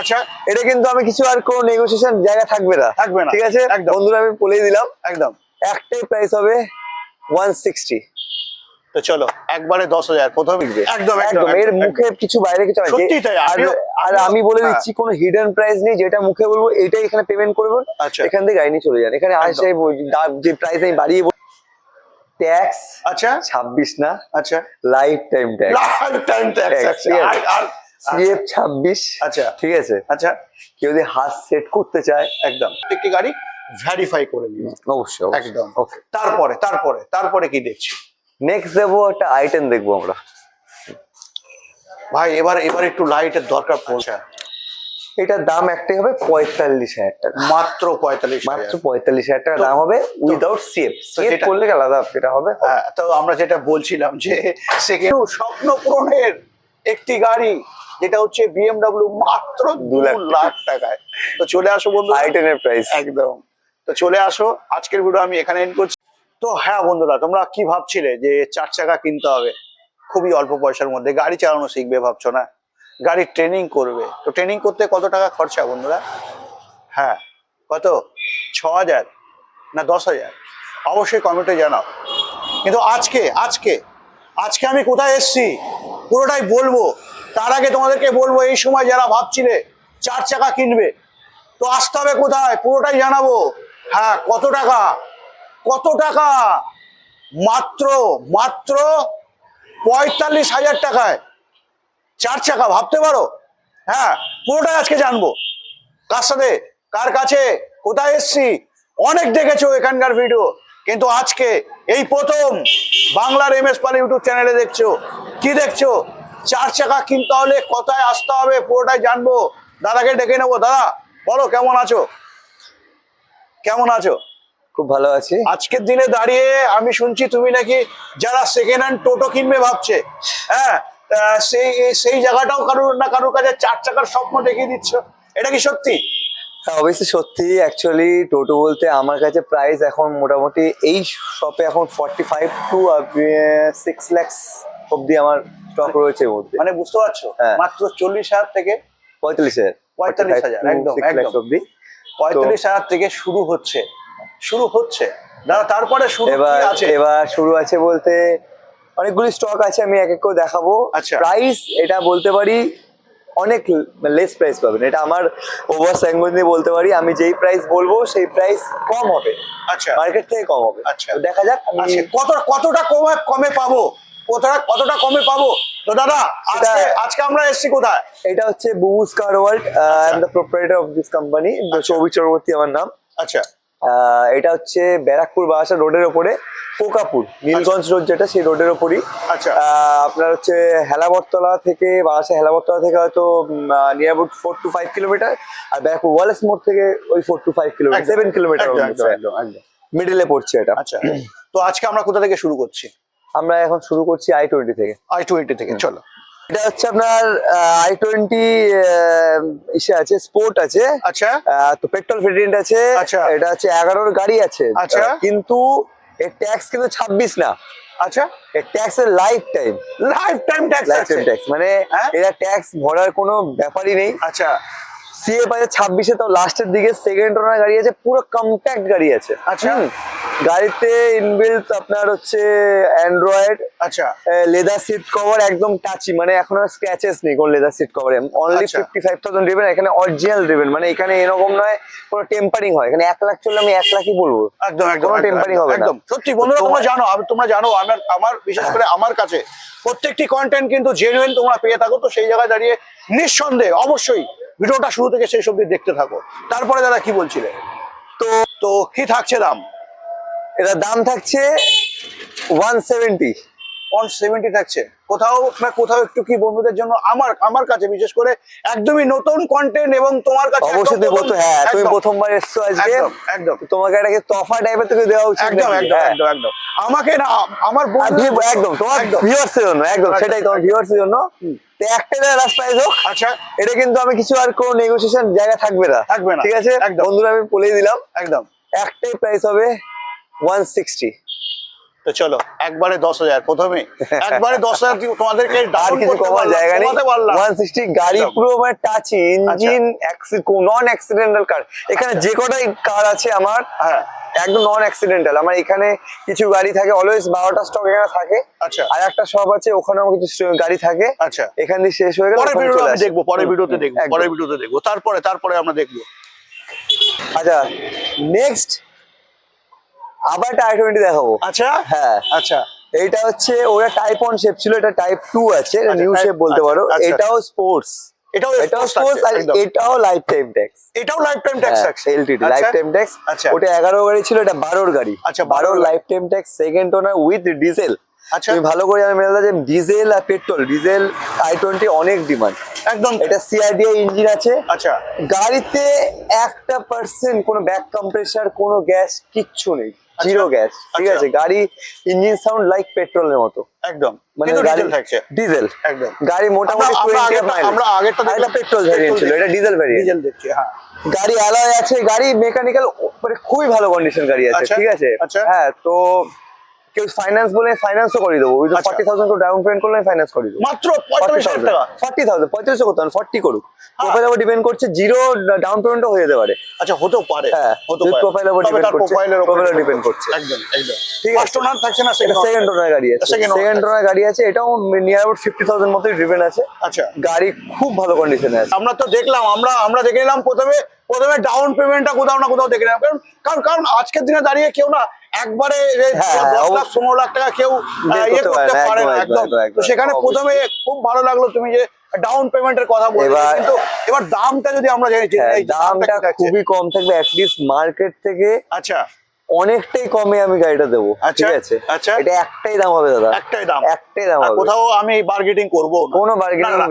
আচ্ছা এটা কিন্তু আমি কিছু আর কোনো নেগোসিয়েশন জায়গা থাকবে না। থাকবে না। ঠিক আছে? একদম। বন্ধুরা আমি বলেই দিলাম। একদম। একটাই প্রাইস হবে ওয়ান সিক্সটি তো চলো একবারে দশ হাজার প্রথম একদম একদম এর মুখে কিছু বাইরে কিছু আছে সত্যি তাই, আর আমি বলে হ্যাঁ। দিচ্ছি কোনো হিডেন প্রাইস নেই যেটা মুখে বলব এইটাই এখানে পেমেন্ট করবেন আচ্ছা। এখান থেকে গাড়ি নিয়ে চলে যান। এখানে আসে যে প্রাইস আমি বাড়িয়ে ট্যাক্স আচ্ছা। ছাব্বিশ না? আচ্ছা। Life time tax life time tax আর সিএফ ছাব্বিশ। আচ্ছা ঠিক আছে। আচ্ছা কেউ যদি হাত সেট করতে চায় একদম। একটি গাড়ি ভ্যারিফাই করে নিও। অবশ্যই একদম। ওকে তারপরে তারপরে তারপরে কি দেখছি? নেক্সট দেবো একটা আইটেম দেখব আমরা। ভাই এবার এবার একটু লাইটের দরকার পড়ছে। এটার দাম একটাই হবে পঁয়তাল্লিশ হাজার টাকা। মাত্র পঁয়তাল্লিশ মাত্র পঁয়তাল্লিশ হাজার টাকা। দাম হবে উইদাউট সিএফ সিএফ যেটা- করলে আলাদা এটা হবে। হ্যাঁ তো আমরা যেটা বলছিলাম যে সেকেন্ড স্বপ্ন পূরণের একটি গাড়ি যেটা হচ্ছে বিএমডব্লিউ মাত্র দু লাখ টাকায়। তো চলে আসো বন্ধু আইটেমের প্রাইস একদম। তো চলে আসো। আজকের ভিডিও আমি এখানে এন্ড করছি। তো হ্যাঁ বন্ধুরা তোমরা কি ভাবছিলে যে চার চাকা কিনতে হবে? খুবই অল্প পয়সার মধ্যে। গাড়ি চালানো শিখবে ভাবছ না? গাড়ির ট্রেনিং করবে। তো ট্রেনিং করতে কত টাকা খরচা বন্ধুরা? হ্যাঁ কত? ছ হাজার না দশ হাজার? অবশ্যই কমেন্টে জানাও। কিন্তু আজকে আজকে আজকে আমি কোথায় এসছি? পুরোটাই বলব। তার আগে তোমাদেরকে বলব, এই সময় যারা ভাবছিলে চার চাকা কিনবে, তো আসতে হবে কোথায়? পুরোটাই জানাব। হ্যাঁ কত টাকা? কত টাকা? মাত্র মাত্র পঁয়তাল্লিশ হাজার টাকায়। চার চাকা, ভাবতে পারো? হ্যাঁ পুরোটাই আজকে জানব। কার সাথে? কার কাছে? কোথায় এসছি? অনেক দেখেছ এখানকার ভিডিও কিন্তু আজকে এই প্রথম বাংলার এম এস পাল ইউটিউব চ্যানেলে দেখছ। কি দেখছ? চার চাকা কিনতে হলে কোথায় আসতে হবে পুরোটাই জানব। দাদাকে ডেকে নেব। দাদা বলো কেমন আছো? কেমন আছো? খুব ভালো আছি। আজকের দিনে দাঁড়িয়ে আমি শুনছি তুমি নাকি যারা সেকেন্ড হ্যান্ড টোটো কিনবে ভাবছে। হ্যাঁ সেই সেই জায়গাটাও কারোর না কারোর কাছে চার চাকার স্বপ্ন দেখিয়ে দিচ্ছ। এটা কি সত্যি? অবশ্যই সত্যি অ্যাকচুয়ালি টোটো বলতে আমার কাছে প্রাইস এখন মোটামুটি এই শপে এখন forty five two six lakhs অব্দি আমার স্টক রয়েছে মধ্যে। মানে বুঝতে পারছ? হ্যাঁ। মাত্র চল্লিশ হাজার থেকে পঁয়তাল্লিশ হাজার। পঁয়তাল্লিশ হাজার, একদম, একদম। অব্দি পঁয়তাল্লিশ হাজার থেকে শুরু হচ্ছে। শুরু হচ্ছে। দাদা তারপরে শুরু এবার আছে? এবার শুরু আছে বলতে অনেকগুলি স্টক আছে আমি এক এক করে দেখাবো। আচ্ছা। প্রাইস এটা বলতে পারি অনেক লেস প্রাইস পাবেন। এটা আমার ওভার স্যাঙ্গুন বলতে পারি আমি যেই প্রাইস বলব সেই প্রাইস কম হবে। আচ্ছা। মার্কেট থেকে কম হবে। আচ্ছা। দেখা যাক আচ্ছা কত কতটা কমে কমে পাবো? কতটা কতটা কমে পাবো? তো দাদা আজকে আজকে আমরা এসেছি কোথায়? এটা হচ্ছে বুবুস car world I am the proprietor of this company Souvik Chakraborty আমার নাম। আচ্ছা। এটা হচ্ছে ব্যারাকপুর বাসা রোডের ওপরে কোকাপুর নীলগঞ্জ রোড যেটা সেই রোডের ওপরই। আচ্ছা। আপনার হচ্ছে হেলাবরতলা থেকে বাসা হেলাবরতলা থেকে হয়তো near about four to five kilometre R Barrackpore Wallace মোড় থেকে ওই four to five kilometre seven kilometre. মিডিলে পড়ছে এটা। আচ্ছা। তো আজকে আমরা কোথা থেকে শুরু করছি? আমরা এখন শুরু করছি আই টোয়েন্টি থেকে। আই টোয়েন্টি থেকে চলো। এটা হচ্ছে আপনার আই টোয়েন্টি ইসে আছে স্পোর্ট আছে। আচ্ছা। তো পেট্রোল ভেরিয়েন্ট আছে। আচ্ছা। এটা হচ্ছে এগারোর গাড়ি আছে। আচ্ছা। কিন্তু এর ট্যাক্স কিন্তু ছাব্বিশ না। আচ্ছা। এর ট্যাক্স এর life time life time tax life time tax মানে? এরা ট্যাক্স ভরার কোনো ব্যাপারই নেই। আচ্ছা। সিএ ছাব্বিশে তো লাস্টের দিকে সেকেন্ড ওনার গাড়ি আছে পুরো কম্প্যাক্ট গাড়ি আছে। আচ্ছা। গাড়িতে ইনবিল্ট আপনার হচ্ছে অ্যান্ড্রয়েড আচ্ছা। লেদার সিট কভার একদম টাচি মানে এখন আর স্ক্র্যাচেস নেই কোন লেদার সিট কভারে অনলি। ফিফটি ফাইভ থাউজেন্ড দেবেন এখানে অরিজিনাল দেবেন মানে এখানে এরকম নয় কোনো টেম্পারিং হয়। এখানে এক লাখ চললে আমি এক লাখই বলব। একদম একদম কোনো একদম, হবে একদম। সত্যি বন্ধুরা তোমরা জানো আমি তোমরা জানো আমার আমার বিশেষ করে আমার কাছে প্রত্যেকটি কন্টেন্ট কিন্তু জেনুইন তোমরা পেয়ে থাকো তো সেই জায়গায় দাঁড়িয়ে নিঃসন্দেহে অবশ্যই ভিডিওটা শুরু থেকে শেষ অব্দি দেখতে থাকো। তারপরে দাদা কি বলছিলে? তো তো কি থাকছে দাম? এটা দাম থাকছে ওয়ান সেভেন্টি ওয়ান সেভেন্টি থাকছে। কোথাও না কোথাও একটু কি বন্ধুদের জন্য আমার আমার কাছে বিশেষ করে একদমই নতুন কন্টেন্ট এবং তোমার কাছে অবশ্যই তুমি প্রথম- হ্যাঁ তুমি প্রথমবার এসছো আজকে। একদম একদম। তোমাকে একটা কি তফা টাইপের তোকে দেওয়া উচিত একদম একদম হ্যাঁ। একদম একদম। আমাকে না আমার বন্ধু একদম তোমার ভিউয়ার্স এর জন্য একদম সেটাই তোমার ভিউয়ার্স এর জন্য। তো একটা হোক। আচ্ছা। এটা কিন্তু আমি কিছু আর কোনো নেগোসিয়েশন জায়গা থাকবে না। থাকবে না, ঠিক আছে? একদম। বন্ধুরা আমি বলেই দিলাম। একদম। একটাই প্রাইস হবে ওয়ান সিক্সটি তো চলো একবারে দশ হাজার প্রথমে। একবারে দশ হাজার তোমাদেরকে আর কিছু কমার জায়গা নেই। ওয়ান সিক্সটি গাড়ি পুরো মানে touch engine non accidental car এখানে আচ্ছা। যে কটাই কার আছে আমার হ্যাঁ। একদম নন অ্যাক্সিডেন্টাল আমার এখানে কিছু গাড়ি থাকে অলওয়েজ বারোটা স্টক এখানে থাকে। আচ্ছা। আর একটা শপ আছে ওখানে আমার কিছু গাড়ি থাকে। আচ্ছা। এখান দিয়ে শেষ হয়ে গেলে পরের ওখানে ভিডিওতে। দেখব পরের হুম, ভিডিওতে দেখব। পরের ভিডিওতে দেখব। তারপরে তারপরে আমরা দেখব। আচ্ছা নেক্সট আবার একটা আই টোয়েন্টি দেখাবো। আচ্ছা? হ্যাঁ। আচ্ছা। এইটা হচ্ছে ওরা টাইপ ওয়ান শেপ ছিল এটা টাইপ টু আছে এটা আচ্ছা, নিউ শেপ বলতে আচ্ছা, পারো। আচ্ছা। এটাও স্পোর্টস এটাও এটাও স্পোর্টস আর এটাও লাইফ টাইম ট্যাক্স এটাও লাইফ টাইম ট্যাক্স এলটিডি আচ্ছা, লাইফ টাইম ট্যাক্স আচ্ছা। ওটা এগারো গাড়ি ছিল এটা বারোর গাড়ি। আচ্ছা, বারোর 12 life time tax second owner with diesel আচ্ছা। তুমি ভালো করে আমি মেলা যে ডিজেল আর পেট্রোল ডিজেল আই টোয়েন্টি অনেক ডিমান্ড একদম। এটা সিআরডিআই ইঞ্জিন আছে। আচ্ছা। গাড়িতে একটা পার্সেন্ট কোনো ব্যাক কম্প্রেসার কোনো গ্যাস কিচ্ছু নেই। জিরো গ্যাস ঠিক আচ্ছা। আছে? গাড়ি ইঞ্জিন সাউন্ড লাইক পেট্রোলের মতো। একদম। মানে গাড়ি ডিজেল থাকছে। ডিজেল একদম। গাড়ি মোটামুটি আমরা- আমরা 20 আগেরটা- মাইলেজ আমরা আগেরটা দেখলাম। পেট্রোল ভ্যারিয়েন্ট ছিল এটা ডিজেল ভ্যারিয়েন্ট ডিজেল দেখছি হ্যাঁ। গাড়ি অ্যালয় আছে গাড়ি মেকানিক্যাল মানে খুবই ভালো কন্ডিশন গাড়ি আছে আচ্ছা, ঠিক আছে? আচ্ছা। হ্যাঁ তো কেউ ফাইন্যান্স বলে ফাইন্যান্সও করে দেবো। With. Forty thousand down payment করলে ফাইন্যান্স করে দেবো। মাত্র পঁয়তাল্লিশ টাকা? ফর্টি থাউজেন্ড পঁয়ত্রিশশো করতে হবে ফর্টি করুক। প্রোফাইল উপর ডিপেন্ড করছে জিরো ডাউন পেমেন্টও হয়ে যেতে পারে। আচ্ছা হতেও পারে। হ্যাঁ, হতে যদি পারে। profile এর উপর তবে depend তার করছে, প্রোফাইলের depend depend করছে। একদম একদম। ঠিক আছে। ফার্স্ট ওনার থাকছে না সেকেন্ড? ওনার গাড়ি আছে। সেকেন্ড। ওনার গাড়ি আছে। এটাও নিয়ার অ্যাবাউট ফিফটি থাউজেন্ড মতোই ড্রিভেন আছে। আচ্ছা। গাড়ি খুব ভালো কন্ডিশনে আছে। আমরা তো দেখলাম আমরা আমরা দেখে নিলাম প্রথমে প্রথমে ডাউন পেমেন্টটা কোথাও না কোথাও দেখে নেবেন কারণ কারণ কারণ আজকের দিনে দাঁড়িয়ে কেউ না একবারে হ্যাঁ, দশ লাখ। পনেরো লাখ টাকা কেউ ইয়ে করতে পারে না, একদম, তো সেখানে প্রথমে খুব ভালো লাগল তুমি যে ডাউন পেমেন্টের কথা বলে এবার- কিন্তু এবার দামটা যদি আমরা জানি হ্যাঁ, দামটা খুবই কম থাকবে অ্যাটলিস্ট মার্কেট থেকে আচ্ছা। অনেকটাই কমে আমি গাড়িটা দেবো আচ্ছা, ঠিক আছে? আচ্ছা। এটা একটাই দাম হবে দাদা। একটাই দাম। একটাই দাম হবে। কোথাও আমি বার্গেটিং করব কোনো না,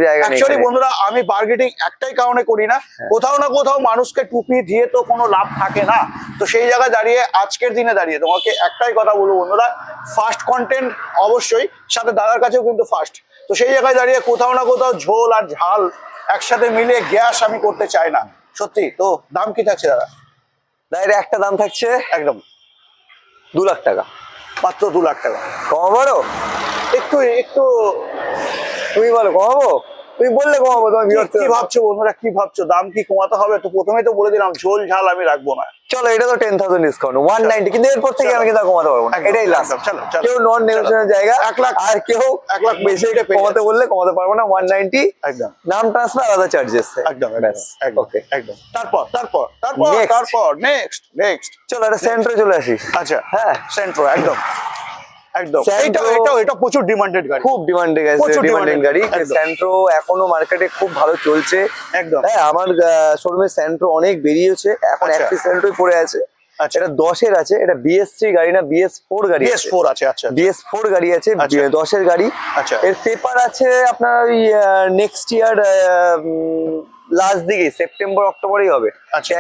জায়গা নেই এখানে। বন্ধুরা আমি বার্গেটিং একটাই কারণে করি না। হ্যাঁ। কোথাও না কোথাও মানুষকে টুপি দিয়ে তো কোনো লাভ থাকে না। তো সেই জায়গায় দাঁড়িয়ে আজকের দিনে দাঁড়িয়ে তোমাকে একটাই কথা বলব বন্ধুরা। ফার্স্ট কন্টেন্ট অবশ্যই সাথে দাদার কাছেও কিন্তু ফার্স্ট তো সেই জায়গায় দাঁড়িয়ে কোথাও না কোথাও ঝোল আর ঝাল একসাথে মিলে গ্যাস আমি করতে চাই না। সত্যি? তো দাম কি থাকছে দাদা? এটা একটা দাম থাকছে একদম দু লাখ টাকা, মাত্র দু লাখ টাকা। কমাবো একটু একটু, তুমি বলো, কমাবো? তুমি বললে কমাবো তোমার কি- বিরক্ত কি ভাবছ বন্ধুরা কি ভাবছ? দাম কি কমাতে হবে? তো প্রথমেই তো বলে দিলাম ঝোল ঝাল আমি রাখব না। চলো এটা তো ten thousand discount one ninety কিন্তু এরপর থেকে আমি কিন্তু কমাতে পারব না এটাই লাস্ট চলো, কেউ নন। নেগোসিয়েশনের জায়গা এক লাখ- আর কেউ এক লাখ বেশি এটা কমাতে বললে কমাতে পারব না ওয়ান নাইনটি একদম। নাম ট্রান্সফার আলাদা চার্জেস একদম একদম ওকে একদম তারপর তারপর তারপর তারপর নেক্সট নেক্সট চলো এটা সেন্ট্রো চলে আসি। আচ্ছা হ্যাঁ। সেন্ট্রো একদম। একদম। এটা এটা এটা প্রচুর ডিমান্ডেড গাড়ি। খুব ডিমান্ডিং আছে প্রচুর ডিমান্ডিং গাড়ি। একদম। স্যান্ট্রো এখনও মার্কেটে খুব ভালো চলছে। একদম। হ্যাঁ আমার শোরুমে স্যান্ট্রো অনেক বেরিয়েছে। এখন আচ্ছা। একটি স্যান্ট্রোই পড়ে আছে। আচ্ছা। এটা দশের আছে এটা বিএস থ্রি গাড়ি না বিএস ফোর গাড়ি বিএস ফোর আছে আচ্ছা বিএস ফোর গাড়ি আছে আচ্ছা। দশের গাড়ি। আচ্ছা। এর পেপার আছে আপনার ওই নেক্সট ইয়ার লাস্ট দিকে সেপ্টেম্বর অক্টোবরেই হবে। আচ্ছা।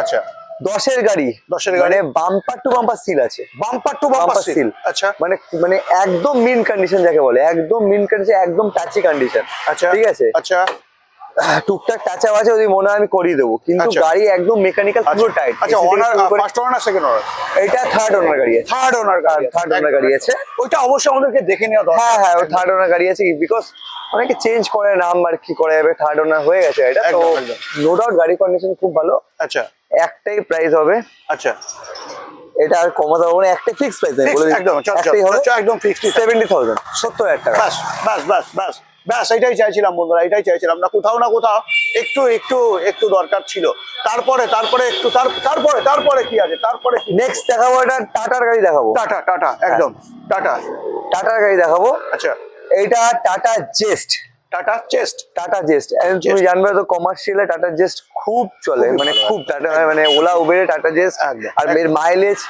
আচ্ছা। দশের গাড়ি। দশের গাড়ি। বাম্পার টু বাম্পার সিল আছে। বাম্পার টু বাম্পার সিল আচ্ছা। মানে মানে একদম মিন কন্ডিশন যাকে বলে একদম মিন কন্ডিশন একদম টাচি কন্ডিশন আচ্ছা। ঠিক আছে? আচ্ছা। টুকটাক টাচা আছে যদি মনে হয় আমি করিয়ে দেবো। কিন্তু আচ্ছা। গাড়ি একদম মেকানিক্যাল পুরো টাইট আচ্ছা অনার ফার্স্ট ওনার না সেকেন্ড ওনার এটা থার্ড ওনার গাড়ি আছে। থার্ড ওনার গাড়ি থার্ড ওনার গাড়ি আছে। ওইটা অবশ্যই আমাদেরকে দেখে নেওয়া দরকার। হ্যাঁ হ্যাঁ ওই থার্ড ওনার গাড়ি আছে বিকজ অনেকে চেঞ্জ করে নাম আর কি করা যাবে থার্ড ওনার হয়ে গেছে এটা। তো। নো ডাউট গাড়ি কন্ডিশন খুব ভালো। আচ্ছা। একটাই প্রাইস হবে। আচ্ছা। এটা আর কমাতে পারব না একটাই ফিক্স প্রাইস আমি বলে। একদম, চল, চল, একটাই হবে চল, একদম থাউজেন্ড সত্তর হাজার টাকা। ব্যাস ব্যাস ব্যাস ব্যাস ব্যাস এটাই চাইছিলাম বন্ধুরা এটাই চাইছিলাম। না কোথাও না কোথাও একটু একটু একটু দরকার ছিল। তারপরে তারপরে একটু তারপরে তারপরে কি আছে? তারপরে কি? নেক্সট দেখাবো এটা টাটার গাড়ি দেখাবো। টাটা টাটা একদম টাটা। টাটার গাড়ি দেখাবো। আচ্ছা। এটা Tata Zest Tata Zest Tata Zest তুমি জানবে তো কমার্শিয়ালে টাটা জেস্ট খুব চলে মানে খুব টাটা মানে ওলা উবেরে টাটা একদম, আর এর মাইলেজ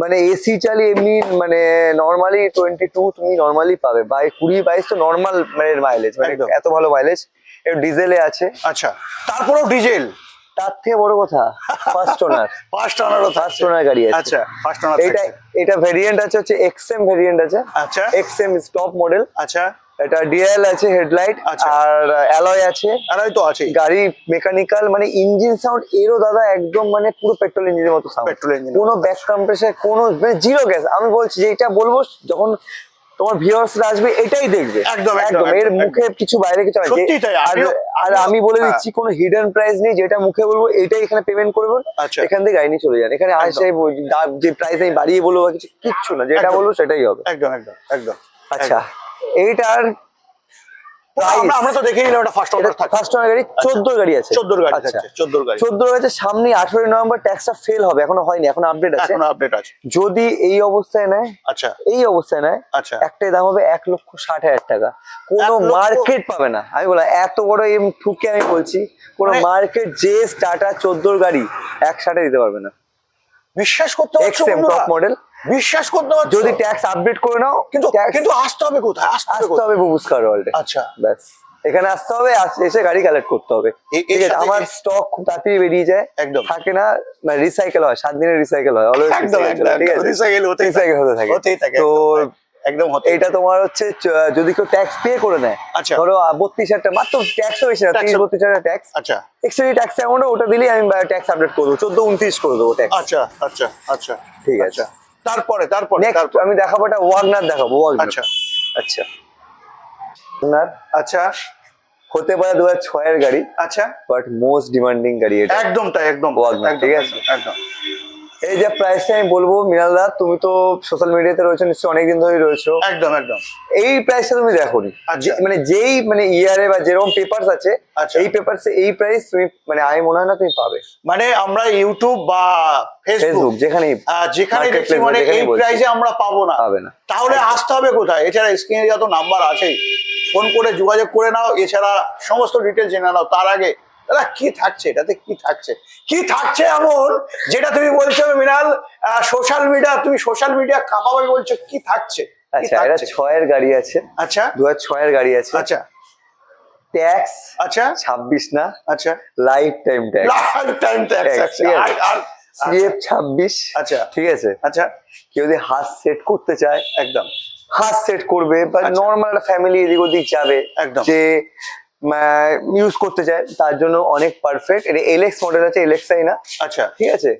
মানে এসি চালিয়ে এমনি মানে নর্মালি টোয়েন্টি টু তুমি নর্মালি পাবে। বাই কুড়ি বাইশ তো নর্মাল মানে মাইলেজ মানে। এত ভালো মাইলেজ এর ডিজেলে আছে। আচ্ছা তারপরেও ডিজেল তার থেকে বড় কথা ফার্স্ট ওনার ফার্স্ট ওনারও ফার্স্ট ওনার গাড়ি আছে। আচ্ছা ফার্স্ট ওনার এইটা এটা ভেরিয়েন্ট আছে হচ্ছে এক্সএম ভেরিয়েন্ট আছে। আচ্ছা। এক্সএম টপ মডেল আচ্ছা। এটা ডিএল আছে হেডলাইট আচ্ছা। আর অ্যালয় আছে। আড়াই তো আছেই। গাড়ি মেকানিক্যাল মানে ইঞ্জিন সাউন্ড এরও দাদা একদম মানে পুরো পেট্রোল ইঞ্জিনের মতো সাউন্ড পেট্রোল ইঞ্জিন কোনো ব্যাক কম্প্রেসার কোনো মানে জিরো গ্যাস আমি বলছি যে এটা বলব যখন তোমার ভিউয়ার্সরা আসবে এটাই দেখবে। একদম, একদম, এর মুখে কিছু বাইরে কিছু আছে সত্যিই তাই, আর আমি বলে হ্যাঁ। দিচ্ছি কোনো হিডেন প্রাইস নেই যেটা মুখে বলব এটাই এখানে পেমেন্ট করবেন। আচ্ছা। এখান থেকে গাড়ি নিয়ে চলে যান। এখানে আসে যে প্রাইস আমি বাড়িয়ে বলব কিছু কিচ্ছু না। যেটা বলব সেটাই হবে। একদম একদম একদম। আচ্ছা। এইটার আমরা তো দেখে নিলাম এটা ফার্স্ট এটা অর্ডার থাকে গাড়ি চোদ্দ গাড়ি আছে। চোদ্দোর গাড়ি আচ্ছা। থাকছে গাড়ি। আছে সামনে আঠারোই নভেম্বর ট্যাক্সটা ফেল হবে এখনও হয়নি এখন আপডেট আছে। এখন আপডেট আছে। যদি এই অবস্থায় নেয় আচ্ছা। এই অবস্থায় নেয় আচ্ছা। একটাই দাম হবে এক লক্ষ ষাট হাজার টাকা। কোনো মার্কেট পাবে না। আমি বললাম এত বড় এম ঠুকে আমি বলছি কোনো মার্কেট যে টাটা চোদ্দোর গাড়ি এক ষাটে দিতে পারবে না। বিশ্বাস করতে পারছ টপ মডেল বিশ্বাস করতে পারছ? যদি ট্যাক্স আপডেট করে নাও কিন্তু কিন্তু আসতে হবে কোথায়? আসতে হবে হবে বুবুস্কার ওয়ার্ল্ডে। আচ্ছা। ব্যাস। এখানে আসতে হবে এসে গাড়ি কালেক্ট করতে হবে। আমার স্টক খুব তাড়াতাড়ি বেরিয়ে যায়। একদম। থাকে না মানে রিসাইকেল হয় সাত দিনের রিসাইকেল হয় অলওয়েজ রিসাইকেল হতেই থাকে। রিসাইকেল হতে থাকে। হতেই থাকে তো একদম হতে এটা তোমার হচ্ছে যদি কেউ ট্যাক্স পে করে নেয় আচ্ছা। ধরো বত্রিশ হাজার মাত্র ট্যাক্সও বেশি না তিরিশ বত্রিশ হাজার ট্যাক্স আচ্ছা। এক্সট্রা ট্যাক্স অ্যামাউন্ট ওটা দিলেই আমি ট্যাক্স আপডেট করে দেবো চোদ্দ উনত্রিশ করে দেবো ট্যাক্স আচ্ছা আচ্ছা আচ্ছা। ঠিক আছে। আচ্ছা। তারপরে তারপরে নেক্সট আমি দেখাবো এটা ওয়াগনার দেখাবো ওয়াগনার। আচ্ছা আচ্ছা। ওয়াগনার আচ্ছা। হতে পারে দু হাজার ছয়ের গাড়ি আচ্ছা। বাট মোস্ট ডিমান্ডিং গাড়ি এটা। একদম তাই একদম, ঠিক আছে? একদম। এই যে প্রাইসটা আমি বলব মৃণাল দা তুমি তো সোশ্যাল মিডিয়াতে রয়েছো নিশ্চয়ই অনেকদিন ধরেই রয়েছো। একদম একদম। এই প্রাইসটা তুমি দেখোনি। আচ্ছা। মানে যেই মানে ইয়ারে বা যেরকম পেপারস আছে আচ্ছা। এই পেপারসে এই প্রাইস তুমি মানে আমি মনে হয় না তুমি পাবে। মানে আমরা ইউটিউব বা ফেসবুক যেখানে দেখছি মানে এই প্রাইসে আমরা পাবো না। পাবে না। তাহলে আসতে হবে কোথায়? এছাড়া স্ক্রিনে যত নাম্বার আছে ফোন করে যোগাযোগ করে নাও এছাড়া সমস্ত ডিটেল জেনে নাও। তার আগে দাদা কি থাকছে? এটাতে কি থাকছে? কি থাকছে এমন? যেটা তুমি বলছো মিনাল সোশ্যাল মিডিয়া তুমি সোশ্যাল মিডিয়া কাঁপাবে বলছো কি থাকছে? আচ্ছা এটা ছয়ের গাড়ি আছে। আচ্ছা। দু হাজার ছয়ের গাড়ি আছে। আচ্ছা। ট্যাক্স আচ্ছা। ছাব্বিশ না? আচ্ছা। Life time tax life time tax. আর সিএফ ছাব্বিশ আচ্ছা। ঠিক আছে। আচ্ছা। কেউ যদি হাত সেট করতে চায় একদম। হাত সেট করবে বা আচ্ছা। নর্মাল ফ্যামিলি এদিক ওদিক যাবে একদম। যে ইউজ করতে চায় তার জন্য অনেক পারফেক্ট এটা এলএক্স মডেল আছে এলএক্স আই না? আচ্ছা। ঠিক আছে?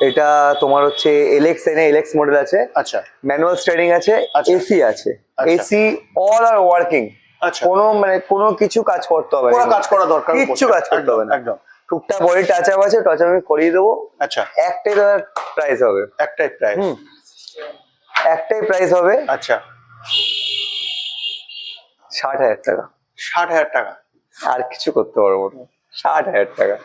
এটা তোমার হচ্ছে এলএক্স আই না এলএক্স মডেল আছে। আচ্ছা। ম্যানুয়াল স্টারিং আছে। এসি আছে। আচ্ছা। এসি অল আর ওয়ার্কিং আচ্ছা। কোনো মানে কোনো কিছু কাজ করতে হবে কোনো কাজ করা দরকার কিচ্ছু কাজ করতে হবে না। একদম টুকটাক বডি টাচ আপ আছে টাচ আমি করিয়ে দেবো। আচ্ছা। একটাই দাদার প্রাইস হবে। একটাই প্রাইস হুম। একটাই প্রাইস হবে। আচ্ছা। ষাট হাজার টাকা। ষাট হাজার টাকা। আর কিছু করতে পারব না। ষাট হাজার টাকা।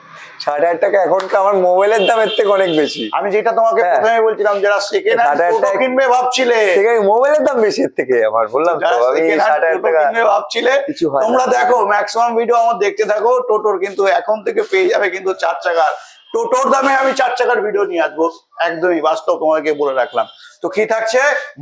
ষাট হাজার টাকা এখন তো আমার মোবাইলের দামের থেকে অনেক বেশি। আমি যেটা তোমাকে হ্যাঁ। প্রথমে বলছিলাম যারা সেকেন্ড হ্যান্ড কিনবে ভাবছিলে। সেখানে মোবাইলের দাম বেশি এর থেকে আমার বললাম তো যারা আমি ষাট হাজার টাকা কিনবে ভাবছিলে। তোমরা দেখো ম্যাক্সিমাম ভিডিও আমার দেখতে থাকো টোটোর কিন্তু এখন থেকে পেয়ে যাবে কিন্তু চার চাকার। টোটোর দামে আমি চার চাকার ভিডিও নিয়ে আসব। একদমই বাস্তব তোমাকে বলে রাখলাম। তো কি থাকছে?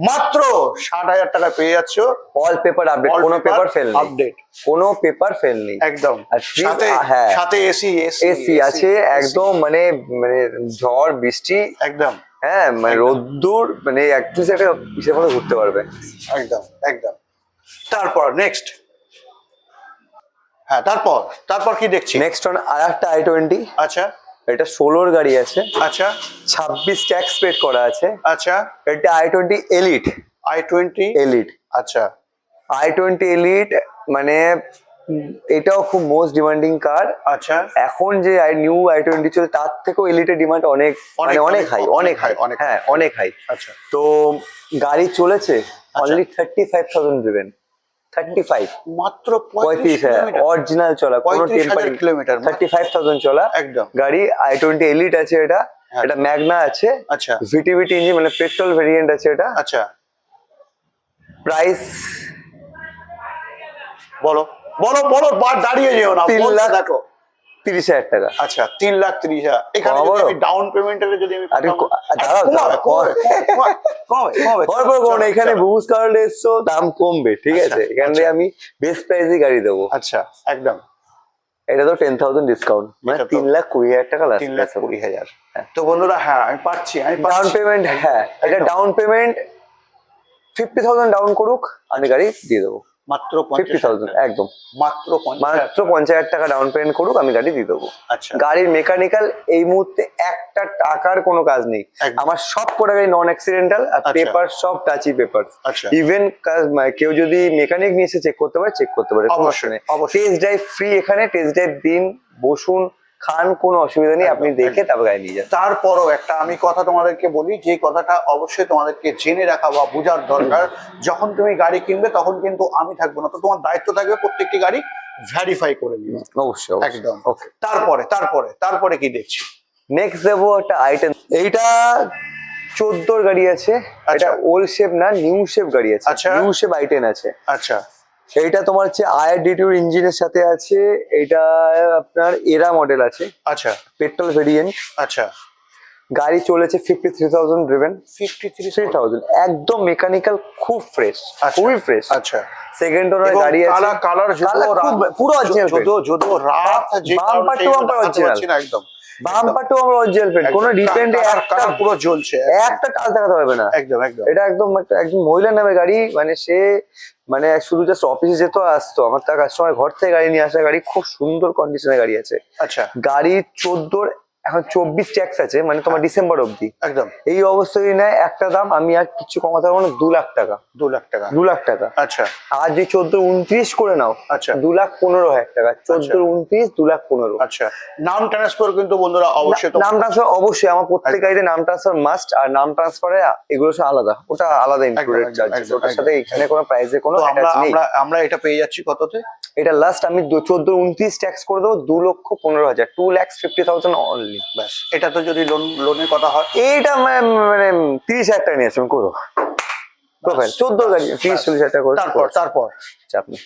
মাত্র ষাট হাজার টাকা পেয়ে যাচ্ছ। অল পেপার আপডেট কোনো পেপার ফেল আপডেট। কোনো পেপার ফেল নেই। একদম। সাথে হ্যাঁ। সাথে এসি এসি আছে একদম মানে মানে ঝড় বৃষ্টি। একদম। হ্যাঁ মানে রোদ্দুর মানে অ্যাটলিস্ট একটা ইসের মধ্যে ঘুরতে পারবে। একদম একদম। তারপর নেক্সট হ্যাঁ তারপর তারপর কি দেখছি? নেক্সট অন আর একটা আই টোয়েন্টি আচ্ছা। এটা ষোলোর গাড়ি আছে। আচ্ছা। ছাব্বিশ ট্যাক্স পেড করা আছে। আচ্ছা। এটা I twenty Elite. I twenty Elite. আচ্ছা। আই টোয়েন্টি এলিট মানে এটাও খুব মোস্ট ডিমান্ডিং কার। আচ্ছা। এখন যে নিউ আই টোয়েন্টি চলে তার থেকেও এলিটের ডিমান্ড অনেক মানে অনেক, হাই অনেক হাই অনেক হ্যাঁ অনেক হাই। আচ্ছা। তো গাড়ি চলেছে only thirty five thousand driven thirty five মাত্র পঁয়ত্রিশ হাজার অরিজিনাল চলা কোনো tampering kilometre, thirty five thousand চলা। একদম। গাড়ি আই টোয়েন্টি এলিট আছে এটা হ্যাঁ। এটা ম্যাগনা আছে। আচ্ছা। ভিটিভিটি ইঞ্জিন মানে পেট্রোল ভেরিয়েন্ট আছে এটা। আচ্ছা। প্রাইস বলো। বলো বলো দাঁড়িয়ে যেও না। তিন লাখ তিরিশ হাজার টাকা। আচ্ছা তিন লাখ তিরিশ হাজার। এখানে যদি আমি ডাউন পেমেন্টের যদি আমি আরে কমাবো- এখানে বুবুস কার্ডে এসছো দাম কমবে ঠিক আচ্ছা, আছে? এখান থেকে আমি বেস্ট প্রাইসে গাড়ি দেবো। আচ্ছা একদম। এটা তো টেন থাউজেন্ড ডিসকাউন্ট মানে তিন লাখ কুড়ি হাজার টাকা তিন লাখ কুড়ি হাজার। তো বন্ধুরা হ্যাঁ আমি পাচ্ছি আমি ডাউন পেমেন্ট হ্যাঁ এটা down payment fifty thousand down করুক আমি গাড়ি দিয়ে দেবো। মাত্র ফিফটি থাউজেন্ড একদম। মাত্র মাত্র পঞ্চাশ হাজার টাকা ডাউন পেমেন্ট করুক আমি গাড়ি দিয়ে দেবো। আচ্ছা। গাড়ির মেকানিক্যাল এই মুহূর্তে একটা টাকার কোনো কাজ নেই। আমার সব কটা গাড়ি নন অ্যাক্সিডেন্টাল আর আচ্ছা। পেপার সব টাচি পেপার আচ্ছা। ইভেন কেউ যদি মেকানিক নিয়ে এসে চেক করতে পারে চেক করতে পারে অবশ্যই, অবশ্যই। টেস্ট ড্রাইভ ফ্রি এখানে টেস্ট ড্রাইভ দিন বসুন খান কোনো অসুবিধা নেই আপনি দেখে তারপর গাড়ি নিয়ে যান। তারপরও একটা আমি কথা তোমাদেরকে বলি যে কথাটা অবশ্যই তোমাদেরকে জেনে রাখা বা বোঝার দরকার। যখন তুমি গাড়ি কিনবে তখন কিন্তু আমি থাকব না তো তোমার দায়িত্ব থাকবে প্রত্যেকটি গাড়ি ভ্যারিফাই করে নিবে অবশ্যই একদম। ওকে তারপরে তারপরে তারপরে কি দেখছি? নেক্সট দেবো একটা আইটেম এইটা চোদ্দোর গাড়ি আছে। এটা আচ্ছা। ওল্ড শেপ না নিউ শেপ গাড়ি আছে। আচ্ছা। নিউ শেপ আইটেন আছে। আচ্ছা। এইটা তোমার হচ্ছে আয়ার ডিটিউর ইঞ্জিনের সাথে আছে এটা আপনার এরা মডেল আছে। আচ্ছা। পেট্রোল ভেরিয়েন্ট আচ্ছা। গাড়ি চলেছে fifty three thousand driven fifty three three thousand একদম মেকানিক্যাল খুব ফ্রেশ। খুবই ফ্রেশ আচ্ছা। সেকেন্ড ওনার গাড়ি আছে। কালার কালার পুরো original যদিও যদিও রাত যে Bumper to bumper original। একদম। বাম্পার টু আমরা অরিজিনাল পেন্ট কোনো ডিপেন্ডে একটা পুরো জ্বলছে একটা টাচ দেখাতে পারবে না। একদম একদম। এটা একদম একটা একদম মহিলার নামে গাড়ি। মানে সে মানে শুধু জাস্ট অফিসে যেত আসতো। আমার তার কাস্টমার ঘর থেকে গাড়ি নিয়ে আসা গাড়ি। খুব সুন্দর কন্ডিশনের গাড়ি আছে। আচ্ছা। গাড়ি চোদ্দোর এখন চব্বিশ ট্যাক্স আছে মানে তোমার ডিসেম্বর অবধি। একদম। এই অবস্থায় নেয় একটা দাম আমি আর কিছু কমাতে পারব না দু লাখ টাকা। দু লাখ টাকা। দু লাখ টাকা। আচ্ছা। আর যে চোদ্দ উনত্রিশ করে নাও আচ্ছা। দু লাখ পনেরো হাজার টাকা। চোদ্দ উনত্রিশ দু লাখ পনেরো। আচ্ছা। নাম ট্রান্সফার কিন্তু বন্ধুরা অবশ্যই নাম ট্রান্সফার অবশ্যই। আমার প্রত্যেক গাড়িতে নাম ট্রান্সফার মাস্ট আর নাম ট্রান্সফারে এগুলো সব আলাদা। ওটা আলাদা ইনক্লুডেড চার্জ ওটার সাথে এখানে কোনো প্রাইসে কোনো আমরা আমরা এটা পেয়ে যাচ্ছি কততে? এটা লাস্ট আমি চোদ্দ উনত্রিশ ট্যাক্স করে দেবো দু লক্ষ পনেরো হাজার। Two lakhs fifty thousand only ব্যাস। এটা তো যদি লোন লোনের কথা হয়। এইটা মানে তিরিশ হাজার টাকা নিয়েছি আমি করো প্রোফাইল চোদ্দ গাড়ি তিরিশ চল্লিশ হাজার টাকা তারপর তারপর। নেই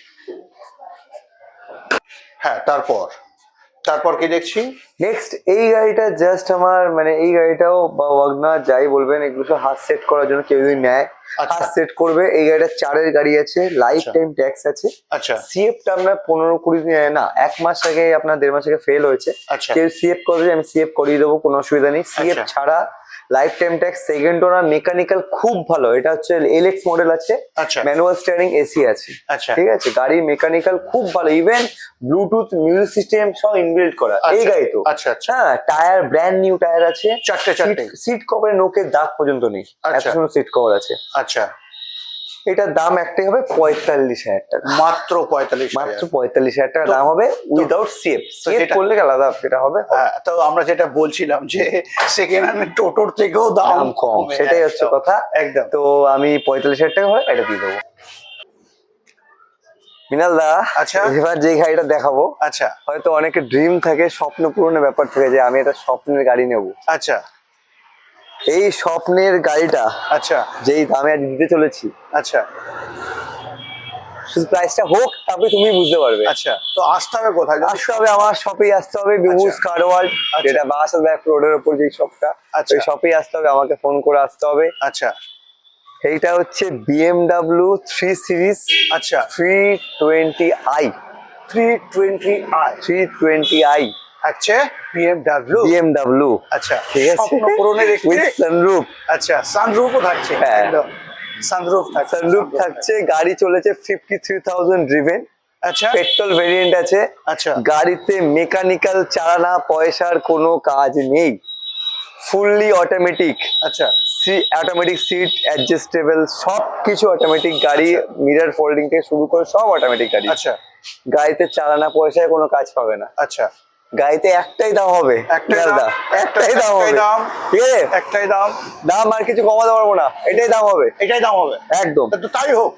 হ্যাঁ তারপর। তারপর কি দেখছি? নেক্সট এই গাড়িটা জাস্ট আমার মানে এই গাড়িটাও বা ওয়াগনার যাই বলবেন এগুলো সব হাত সেট করার জন্য কেউ যদি নেয়। আচ্ছা। হাত সেট করবে এই গাড়িটা চারের গাড়ি আছে লাইফ আচ্ছা। টাইম ট্যাক্স আছে। আচ্ছা। সিএফটা আপনার পনেরো কুড়ি দিন না এক মাস আগে আপনার দেড় মাস আগে ফেল হয়েছে। আচ্ছা। কেউ সিএফ করবে আমি সিএফ করিয়ে দেবো কোনো অসুবিধা নেই। সিএফ আচ্ছা। ছাড়া life time tax second owner mechanical খুব ভালো। এটা হচ্ছে এলএক্স মডেল আছে। আচ্ছা। ম্যানুয়াল স্টিয়ারিং এসি আছে। আচ্ছা। ঠিক আছে? গাড়ির মেকানিক্যাল খুব ভালো। ইভেন ব্লুটুথ মিউজিক সিস্টেম সব ইনবিল্ড করা। এই আচ্ছা, গাড়ি তো। আচ্ছা আচ্ছা। হ্যাঁ টায়ার ব্র্যান্ড নিউ টায়ার আছে। চারটে চারটে। সিট কভারে নোকের দাগ পর্যন্ত নেই। এত। সুন্দর সিট কভার আছে। আচ্ছা। এটার দাম একটাই হবে পঁয়তাল্লিশ হাজার টাকা। মাত্র পঁয়তাল্লিশ মাত্র পঁয়তাল্লিশ হাজার টাকা দাম হবে উইদাউট সিএফ সিএফ করলে আলাদা সেটা হবে। হ্যাঁ তো আমরা যেটা বলছিলাম যে সেকেন্ড হ্যান্ড টোটোর থেকেও দাম দাম কম। সেটাই হচ্ছে কথা। একদম। তো আমি পঁয়তাল্লিশ হাজার টাকা হলে এটা দিয়ে দেবো। মিনাল দা আচ্ছা। এবার যে গাড়িটা দেখাবো আচ্ছা। হয়তো অনেকে ড্রিম থাকে স্বপ্ন পূরণের ব্যাপার থাকে যে আমি একটা স্বপ্নের গাড়ি নেব। আচ্ছা। এই স্বপ্নের গাড়িটা আচ্ছা। যেই দামে আজ দিতে চলেছি। আচ্ছা। শুধু প্রাইসটা হোক তারপরে তুমি বুঝতে পারবে। আচ্ছা তো আসতে হবে কোথায়? আসতে হবে আমার শপে আসতে হবে আচ্ছা। কার ওয়ার্ল্ড আচ্ছা। যেটা বাসাদ ব্যাক রোডের উপর যে শপটা আচ্ছা। ওই শপে আসতে হবে আমাকে ফোন করে আসতে হবে। আচ্ছা। এইটা হচ্ছে বিএমডাব্লিউ থ্রি সিরিজ আচ্ছা। Three twenty I three twenty I three twenty I আছে বিএমডাব্লিউ বিএমডাব্লিউ আচ্ছা ঠিক আছে। স্বপ্ন পূরণের একটি সানরুফ আচ্ছা সানরুফও থাকছে হ্যাঁ। একদম সানরুফ থাকছে সানরুফ থাকছে গাড়ি চলেছে ফিফটি থ্রি থাউজেন্ড ড্রিভেন আচ্ছা। পেট্রোল ভেরিয়েন্ট আছে। আচ্ছা। গাড়িতে মেকানিক্যাল চালানা পয়সার কোনো কাজ নেই। ফুললি অটোমেটিক আচ্ছা। সি অটোমেটিক সিট অ্যাডজাস্টেবল সব কিছু অটোমেটিক গাড়ি মিরর ফোল্ডিং থেকে শুরু করে সব অটোমেটিক গাড়ি। আচ্ছা। গাড়িতে চালানা পয়সায় কোনো কাজ পাবে না। আচ্ছা। গাড়িতে একটাই দাম হবে। একটাই দাম, একটাই দাম হবে। দাম। ঠিক আছে? একটাই দাম? দাম আর কিছু কমাতে পারব না। এটাই দাম হবে। এটাই দাম হবে। একদম। তাই হোক।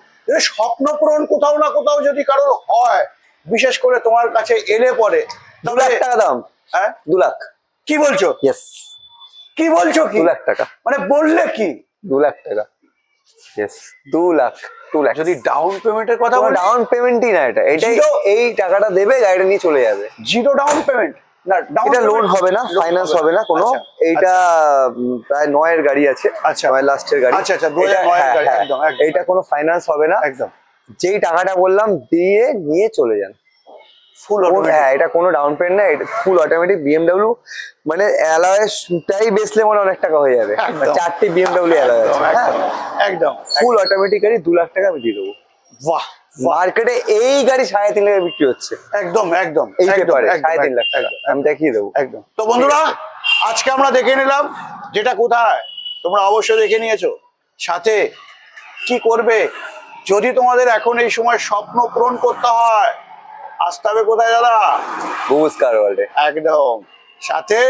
স্বপ্ন পূরণ কোথাও না কোথাও যদি কারোর হয় বিশেষ করে তোমার কাছে এলে পরে দু লাখ টাকা দাম। হ্যাঁ? দু লাখ। কি বলছো? কি বলছো কি? দু লাখ টাকা। মানে বললে কি? দু লাখ টাকা। ইয়েস দু লাখ টু লাখ যদি ডাউন পেমেন্টের কথা বলি ডাউন পেমেন্টই না এটা। এটাই এই টাকাটা দেবে গাড়িটা নিয়ে চলে যাবে। জিরো ডাউন পেমেন্ট না এটা লোন হবে না ফাইন্যান্স হবে না। কোনো। আচ্ছা, এইটা প্রায় নয়ের গাড়ি আছে। আচ্ছা। নয় লাস্টের গাড়ি। আচ্ছা, আচ্ছা, 2009 এটা- হ্যাঁ, হ্যাঁ। এইটা কোনো ফাইন্যান্স হবে না। একদম। যেই টাকাটা বললাম দিয়ে নিয়ে চলে যান। ফুল হ্যাঁ এটা কোনো ডাউন পেমেন্ট না এটা ফুল অটোমেটিক বিএমডাব্লিউ মানে অ্যালয়েসটাই বেচলে মনে অনেক টাকা হয়ে যাবে। চারটি বিএমডাব্লিউ অ্যালয় আছে। হ্যাঁ। একদম ফুল অটোমেটিক্যালি দু লাখ টাকা আমি দিয়ে দেবো। বাহ মার্কেটে এই গাড়ি সাড়ে তিন লাখে বিক্রি হচ্ছে। একদম একদম এই পেপারে সাড়ে তিন লাখ টাকা আমি দেখিয়ে দেবো। একদম। তো বন্ধুরা আজকে আমরা দেখে নিলাম যেটা কোথায়। তোমরা অবশ্যই দেখে নিয়েছো। সাথে কি করবে? যদি তোমাদের এখন এই সময় স্বপ্ন পূরণ করতে হয় আসতে হবে কোথায় দাদা? বুবুস কার ওয়ার্ল্ডে একদম। সাথে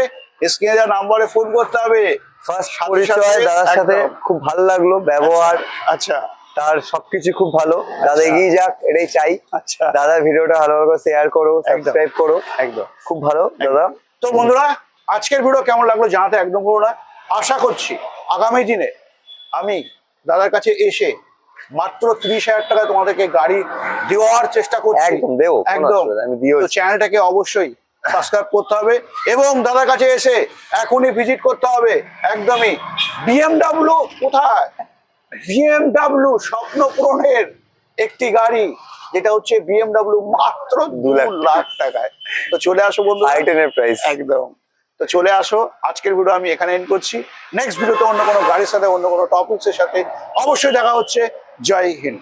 স্ক্রিনে যা নাম্বারে ফোন করতে হবে। ফার্স্ট পরিচয় দাদার সাথে খুব ভালো লাগল ব্যবহার। আচ্ছা। তার সবকিছু খুব ভালো। দাদা এগিয়ে যাক এটাই চাই। আচ্ছা। দাদার ভিডিওটা ভালো করে শেয়ার করো সাবস্ক্রাইব করো। একদম। খুব ভালো দাদা। তো বন্ধুরা আজকের ভিডিও কেমন লাগল জানাতে একদম করো না। আশা করছি আগামী দিনে আমি দাদার কাছে এসে মাত্র ত্রিশ হাজার টাকা তোমাদেরকে গাড়ি দেওয়ার চেষ্টা করছি। একদম দেবো একদম। চ্যানেলটাকে অবশ্যই সাবস্ক্রাইব করতে হবে এবং দাদার কাছে এসে এখনই ভিজিট করতে হবে। একদমই। বিএমডাব্লিউ কোথায়? বিএমডাব্লিউ স্বপ্ন পূরণের একটি গাড়ি যেটা হচ্ছে বিএমডাব্লিউ মাত্র দু লাখ লাখ টাকায়। তো চলে আসো বন্ধু আই টেনের প্রাইস একদম। তো চলে আসো। আজকের ভিডিও আমি এখানে এন্ড করছি। নেক্সট ভিডিওতে অন্য কোনো গাড়ির সাথে অন্য কোনো টপিকসের সাথে অবশ্যই দেখা হচ্ছে। জয় হিন্দ।